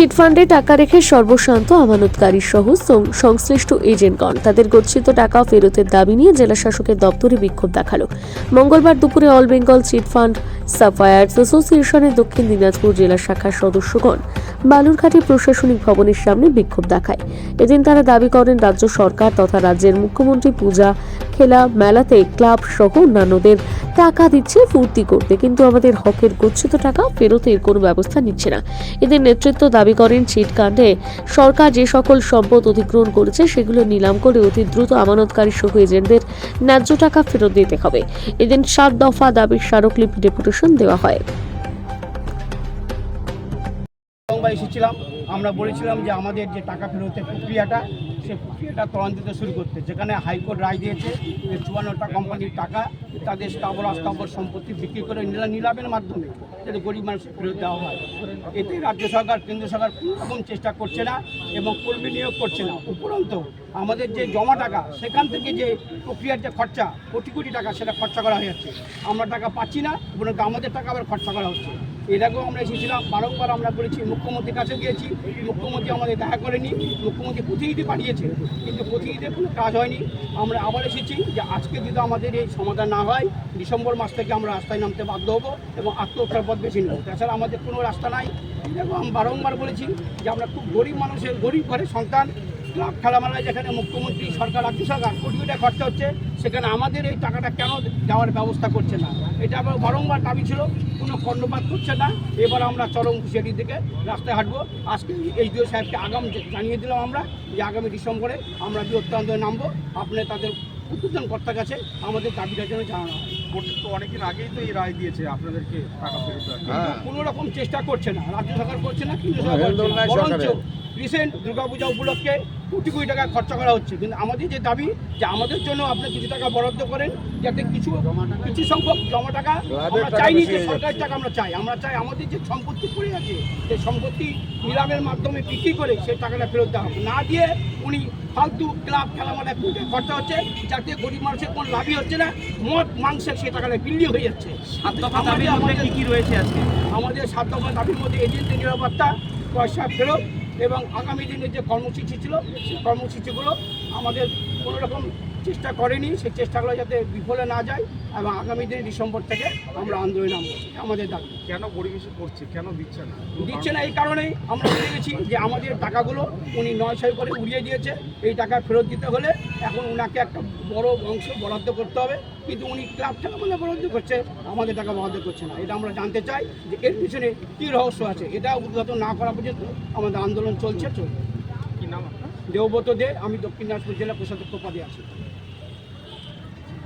চিটফান্ডে টাকা রেখে সর্বশান্ত আমানতকারী সহ সংশ্লিষ্ট এজেন্টগণ তাদের গচ্ছিত টাকা ফেরতের দাবি নিয়ে জেলা শাসকের দপ্তরে বিক্ষোভ দেখাল। মঙ্গলবার দুপুরে অল বেঙ্গল চিটফান্ড সাফায়ার্স অ্যাসোসিয়েশনের দক্ষিণ দিনাজপুর জেলা শাখার সদস্যগণ বালুরঘাটে প্রশাসনিক ভবনের সামনে বিক্ষোভ দেখায়। এদিন তারা দাবি করেন, রাজ্য সরকার তথা রাজ্যের মুখ্যমন্ত্রী পূজা খেলা মেলাতে ক্লাব সহ অন্যান্যদের টাকা দিচ্ছে ফুর্তি করতে। কিন্তু আমাদের হকের গচ্ছিত টাকা ফেরতের কোনো ব্যবস্থা নিচ্ছে না। এদের নেতৃত্ব দাবি করেন চিটকাণ্ডে সরকার যে সকল সম্পদ অধিগ্রহণ করেছে সেগুলো নিলাম করে অতি দ্রুত আমানতকারী সহ এজেন্টদের ন্যায্য টাকা ফেরত দিতে হবে। এদিন সাত দফা দাবির স্মারকলিপি ডেপুটেশন দেওয়া হয়। আমরা এসেছিলাম। আমরা বলেছিলাম যে আমাদের যে টাকা ফেরতের প্রক্রিয়াটা, সেই প্রক্রিয়াটা ত্বরান্বিত শুরু করতে। যেখানে হাইকোর্ট রায় দিয়েছে যে চুয়ান্নটা কোম্পানির টাকা তাদের স্থাবর অস্থাবর সম্পত্তি বিক্রি করে নিলা নিলামের মাধ্যমে যাতে গরিব মানুষের ফেরত দেওয়া হয়। এতে রাজ্য সরকার, কেন্দ্র সরকার কোনো রকম চেষ্টা করছে না এবং কর্মী নিয়োগ করছে না। উপরন্ত আমাদের যে জমা টাকা, সেখান থেকে যে প্রক্রিয়ার যে খরচা, কোটি কোটি টাকা সেটা খরচা করা হয়ে যাচ্ছে। আমরা টাকা পাচ্ছি না এবং আমাদের টাকা আবার খরচা করা হচ্ছে। এর আমরা এসেছিলাম, বারংবার আমরা বলেছি মুখ্যমন্ত্রীর কাছে গিয়েছি, মুখ্যমন্ত্রী আমাদের দেখা করেনি, মুখ্যমন্ত্রী প্রতিনিধি পাঠিয়েছে, কিন্তু প্রতিনিধির কোনো কাজ হয়নি। আমরা আবার এসেছি যে আজকে যদি আমাদের এই সমাধান না হয়, ডিসেম্বর মাস থেকে আমরা রাস্তায় নামতে বাধ্য হব এবং আত্মহত্যার পথ বেছে নেব। তাছাড়া আমাদের কোনো রাস্তা নাই। এবং আমি বারংবার বলেছি যে আমরা খুব গরিব মানুষের, গরিব ঘরের সন্তান, ক্লাব খেলামেলায় যেখানে মুখ্যমন্ত্রী সরকার, রাজ্য সরকার কোটি কোটি খরচা হচ্ছে সেখানে আমাদের এই টাকাটা কেন দেওয়ার ব্যবস্থা করছে না? এটা আবার বারংবার দাবি ছিল কোনো কর্ণপাত করছে না। এবার আমরা চরম হুঁশিয়ারির দিকে রাস্তায় হাঁটবো। আজকে এই ডিও সাহেবকে আগাম জানিয়ে দিলাম আমরা যে আগামী ডিসেম্বরে আমরা বৃহত্তর আন্দোলনে নামবো। আপনি তাদের উদ্বোধন কর্তার কাছে আমাদের দাবিটা যেন জানানো হয়। কোর্ট তো অনেকদিন আগেই তো এই রায় দিয়েছে আপনাদেরকে টাকা ফেরত কোনো রকম চেষ্টা করছে না রাজ্য সরকার করছে না কেন্দ্র সরকার বরঞ্চ রিসেন্ট দুর্গাপূজা উপলক্ষে কোটি কোটি টাকা খরচা করা হচ্ছে। কিন্তু আমাদের যে দাবি যে আমাদের জন্য আপনি কিছু টাকা বরাদ্দ করেন যাতে কিছু কিছু সংখ্যক জমা টাকা আমরা চাইনি যে সরকারের টাকা আমরা চাই। আমরা চাই আমাদের যে সম্পত্তি পড়ে আছে সেই সম্পত্তি নিলামের মাধ্যমে বিক্রি করে সেই টাকাটা ফেরত দেওয়া হবে না দিয়ে উনি ফালতু ক্লাব খেলামালা খুঁটে খরচা হচ্ছে যাতে গরিব মানুষের কোনো লাভই হচ্ছে না মদ মাংসের সেই টাকাটা বিল্লি হয়ে যাচ্ছে। আমাদের আমাদের কি রয়েছে আজকে? আমাদের সাত দফা দাবির মধ্যে এজেন্টের নিরাপত্তা পয়সা ফেরত এবং আগামী দিনের যে কর্মসূচি ছিল সেই কর্মসূচিগুলো আমাদের কোনো রকম চেষ্টা করেনি সেই চেষ্টাগুলো যাতে বিফলে না যায় এবং আগামী দিনে ডিসেম্বর থেকে আমরা আন্দোলনে নামবো আমাদের দাবি। কেন পরিবেশে করছে? কেন দিচ্ছে না? দিচ্ছে না এই কারণেই আমরা বুঝে গেছি যে আমাদের টাকাগুলো উনি নয় ছয় করে উড়িয়ে দিয়েছে এই টাকা ফেরত দিতে হলে এখন ওনাকে একটা বড় অংশ বরাদ্দ করতে হবে কিন্তু উনি ক্লাব থেকে মানে বরাদ্দ করছে আমাদের টাকা বরাদ্দ করছে না। এটা আমরা জানতে চাই যে এর পিছনে কী রহস্য আছে এটা উদ্ঘাটন না করা পর্যন্ত আমাদের আন্দোলন চলছে চলবে। কি নাম দেবব্রত দে আমি দক্ষিণ দিনাজপুর জেলা প্রশাসক পদে আছি।